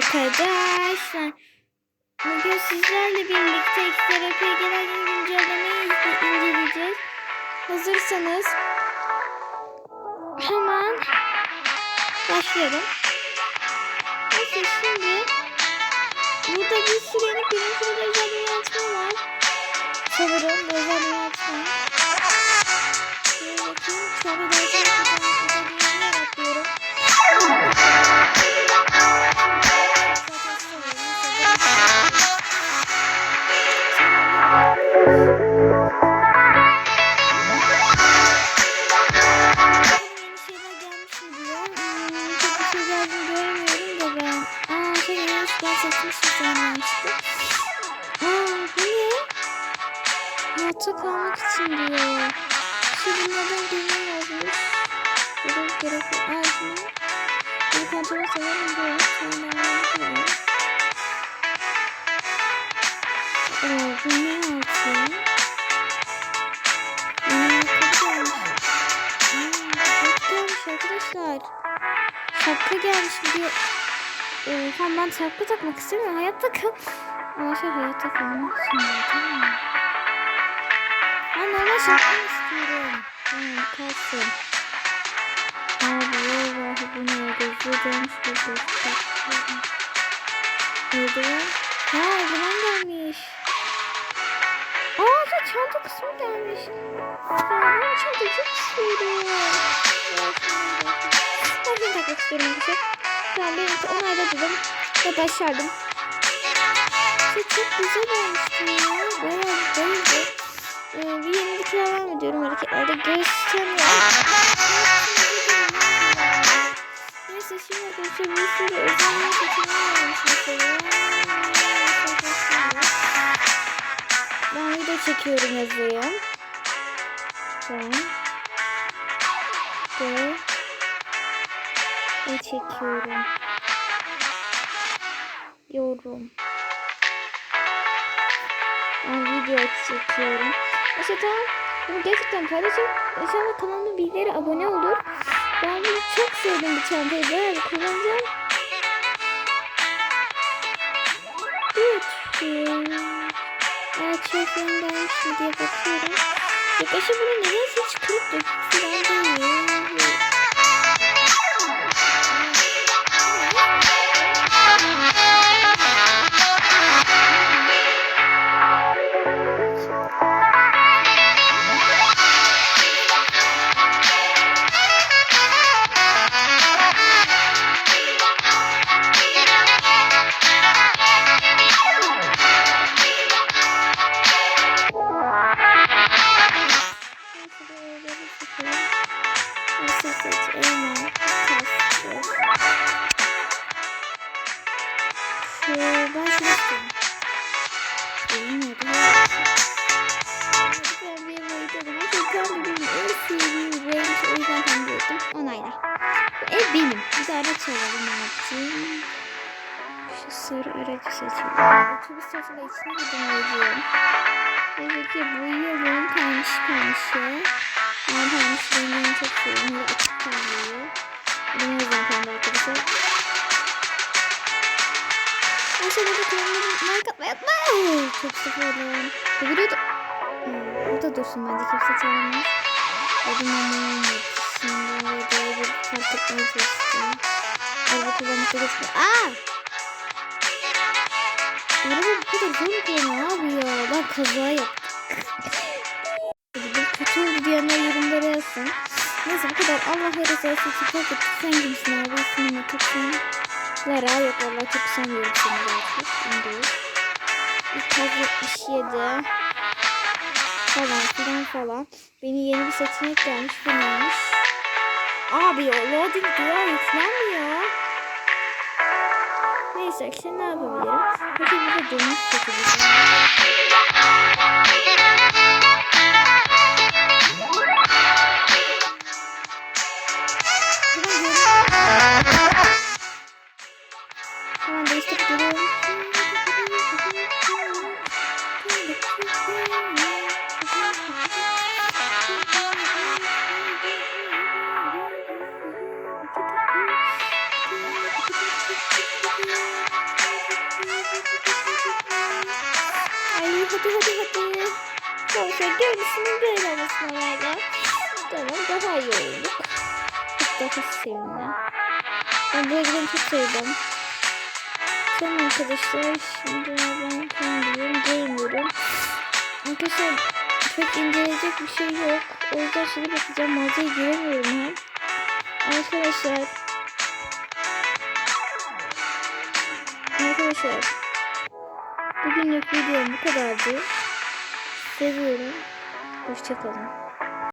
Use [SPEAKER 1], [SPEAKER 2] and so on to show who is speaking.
[SPEAKER 1] arkadaşlar. Bugün sizlerle birlikte terapiye gelen güncellemeyi inceleyeceğiz. Hazırsanız hemen başlayalım. Neyse şimdi burada bir sürü yeni birinci özel bir yönetmen var. Sanırım özel ben seçmişim sonra çıktı. Aa bu ne? Hayatta kalmak için diyor. Şu bunlardan birini yazmış. Burada gerek yok. Aa şunu. Bir kontrol sanırım bu. Sonra. Aa bu ne altı? Arkadaşlar. Şapka gelmiş diyor. Ee, tamam ben şapka takmak istemiyorum. Hayatta kal. Ama şey hayatta kalmak diyor tamam mı? Ben normal şapka istiyorum. Tamam kalsın. Abi vallahi bu ne gözü dönmüş bir göz. Eldiven. Ha eldiven gelmiş. Aa da çanta kısmı gelmiş. Ben çanta çok istiyorum. Ben bunu takmak istiyorum arkadaşlar. Tamam benimki onayladım ve başardım. Şey çok güzel olmuştu ya. Bayağı bayıldım. Ee, bir yenilikler var mı diyorum hareketlerde göstermiyor. Neyse şimdi arkadaşlar bir sürü özel seçimler varmış mesela. Ben video çekiyorum yazıyor. Tamam. Ve ve çekiyorum. Yorum. Ben video çekiyorum. İşte tamam. Bunu gerçekten paylaşacağım. İnşallah kanalıma birileri abone olur. Ben bunu çok sevdim bu çantayı. Bayağı bir kullanacağım. Lütfen. Evet gelmiş mi diye bakıyorum. Yaklaşık bunu nedense hiç kırık Seç? Elma. Tatlı. Şu, istiyorum. Benim nerede? Ben bir boyut adım. Gerçekten benim en sevdiğim renk. O yüzden kendi ettim. Onayla. Bu ev benim. Bir de araç alalım abicim. Şu sarı aracı seçiyorum. Otobüs sırasında içine gidin aracıyım. Evet ya boyuyorum pembiş pembişe. Ben pembiş rengini çok seviyorum. Böyle açık. Benim o yüzden pembe arkadaşlar. Neyse burada kanalıma like atmayı unutmayın. Çok sıfırdım. Bu video da... Hmm, bu da dursun bence kimse çalamaz. Adım anlamam yok. Şimdi böyle bir fark etmeye çalışacağım. Araba kullanmakta geçmiyor. Aaa! Araba bu kadar zor mu kullanıyor abi ya? Ben kaza yaptım. Neyse bu kadar. Allah her rızası için çok kötü. Sen kimsin abi? İsmini tutsun. Lara yok valla çok sanmıyorum seni de artık. Şimdi. 377 falan filan falan. Beni yeni bir seçenek gelmiş. Bu neymiş? Abi ya loading diyor yüklenmiyor. Neyse akşam ne yapabilirim? Peki burada dönüş çekebilirim. Hadi hadi hadi. Arkadaşlar görmüşsünüz böyle olmasına valla. Tamam daha iyi olduk. Çok daha sevindim. Ben bu sevdim. Tamam arkadaşlar şimdi ben diyorum gelmiyorum. Arkadaşlar çok inceleyecek bir şey yok. O yüzden şimdi bakacağım mağazaya giremiyorum hem. Arkadaşlar Arkadaşlar bugünlük videom bu kadardı. Seviyorum. Hoşçakalın.